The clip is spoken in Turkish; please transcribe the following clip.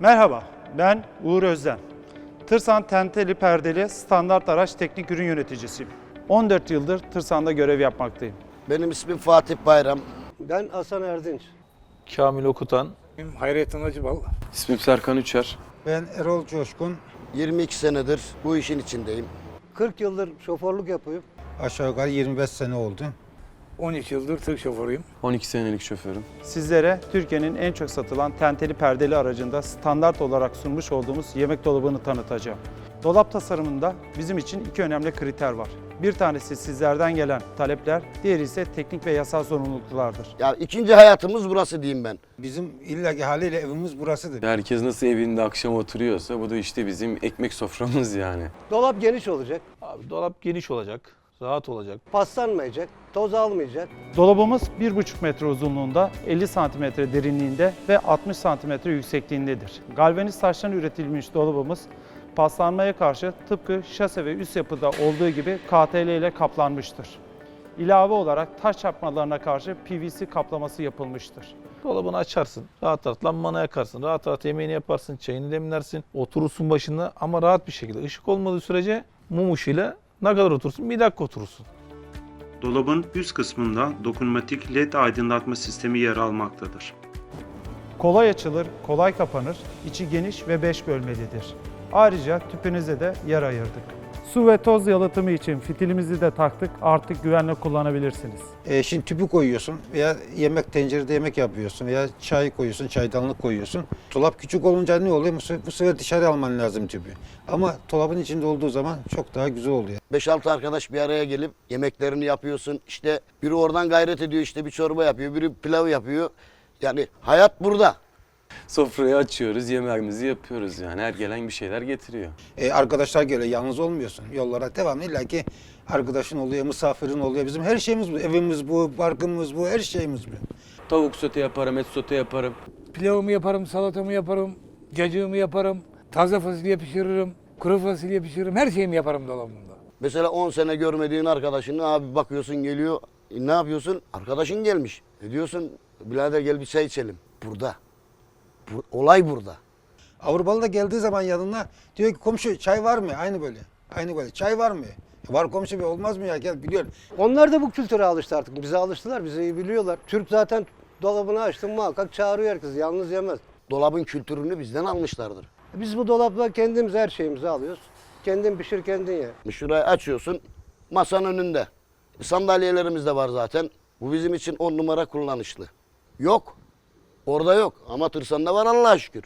Merhaba, ben Uğur Özden. Tırsan Tenteli Perdeli Standart Araç Teknik Ürün Yöneticisiyim. 14 yıldır Tırsan'da görev yapmaktayım. Benim ismim Fatih Bayram. Ben Hasan Erdinç. Kamil Okutan. Benim Hayrettin Acıbal. İsmim Serkan Üçer. Ben Erol Coşkun. 22 senedir bu işin içindeyim. 40 yıldır şoförlük yapıyorum. Aşağı yukarı 25 sene oldu. 13 yıldır tır şoförüyüm. 12 senelik şoförüm. Sizlere Türkiye'nin en çok satılan tenteli perdeli aracında standart olarak sunmuş olduğumuz yemek dolabını tanıtacağım. Dolap tasarımında bizim için iki önemli kriter var. Bir tanesi sizlerden gelen talepler, diğeri ise teknik ve yasal zorunluluklardır. Ya ikinci hayatımız burası diyeyim ben. Bizim illaki haliyle evimiz burasıdır. Herkes nasıl evinde akşam oturuyorsa bu da işte bizim ekmek soframız yani. Dolap geniş olacak, Abi dolap geniş olacak, rahat olacak. paslanmayacak, toz almayacak. Dolabımız 1,5 metre uzunluğunda, 50 santimetre derinliğinde ve 60 santimetre yüksekliğindedir. Galvaniz taştan üretilmiş dolabımız paslanmaya karşı tıpkı şase ve üst yapıda olduğu gibi KTL ile kaplanmıştır. İlave olarak taş çarpmalarına karşı PVC kaplaması yapılmıştır. Dolabını açarsın, rahat rahat lambanı yakarsın, rahat rahat yemeğini yaparsın, çayını demlersin, oturursun başında ama rahat bir şekilde. Işık olmadığı sürece mum ışığıyla ne kadar oturursun? Bir dakika oturursun. Dolabın üst kısmında dokunmatik led aydınlatma sistemi yer almaktadır. Kolay açılır, kolay kapanır, içi geniş ve 5 bölmelidir. Ayrıca tüpünüze de yer ayırdık. Su ve toz yalıtımı için fitilimizi de taktık, artık güvenle kullanabilirsiniz. E, şimdi tüpü koyuyorsun veya yemek tencerede yemek yapıyorsun veya çay koyuyorsun, çaydanlık koyuyorsun. Dolap küçük olunca ne oluyor? Bu se- Bu sefer dışarı alman lazım tüpü. Ama dolabın içinde olduğu zaman çok daha güzel oluyor. 5-6 arkadaş bir araya gelip yemeklerini yapıyorsun. İşte biri oradan gayret ediyor işte bir çorba yapıyor, biri pilav yapıyor. Yani hayat burada. Sofrayı açıyoruz, yemeğimizi yapıyoruz yani. Her gelen bir şeyler getiriyor. E, arkadaşlar geliyor, yalnız olmuyorsun. Yollara devam illaki arkadaşın oluyor, misafirin oluyor. Bizim her şeyimiz bu. Evimiz bu, barkımız bu, her şeyimiz bu. Tavuk sote yaparım, et sote yaparım. Pilavımı yaparım, salatamı yaparım, cacığımı yaparım, taze fasulye pişiririm, kuru fasulye pişiririm. Her şeyimi yaparım dolabımda. Mesela 10 sene görmediğin arkadaşını abi bakıyorsun geliyor. E, ne yapıyorsun? Arkadaşın gelmiş. Ne diyorsun? Birader gel bir çay içelim. Burada. Bu, olay burada. Avrupalı da geldiği zaman yanına diyor ki komşu çay var mı? Aynı böyle. Aynı böyle. Çay var mı? "E, Var komşu be olmaz mı ya? Gel biliyor. Onlar da bu kültüre alıştı artık. Bize alıştılar, bizi iyi biliyorlar. Türk zaten dolabını açtı muhakkak çağırıyor herkes. Yalnız yemez. Dolabın kültürünü bizden almışlardır. Biz bu dolapla kendimiz her şeyimizi alıyoruz. Kendin pişir, kendin ye. Şurayı açıyorsun, masanın önünde. Sandalyelerimiz de var zaten. Bu bizim için on numara kullanışlı. Yok, orada yok ama Tırsan'da var Allah'a şükür.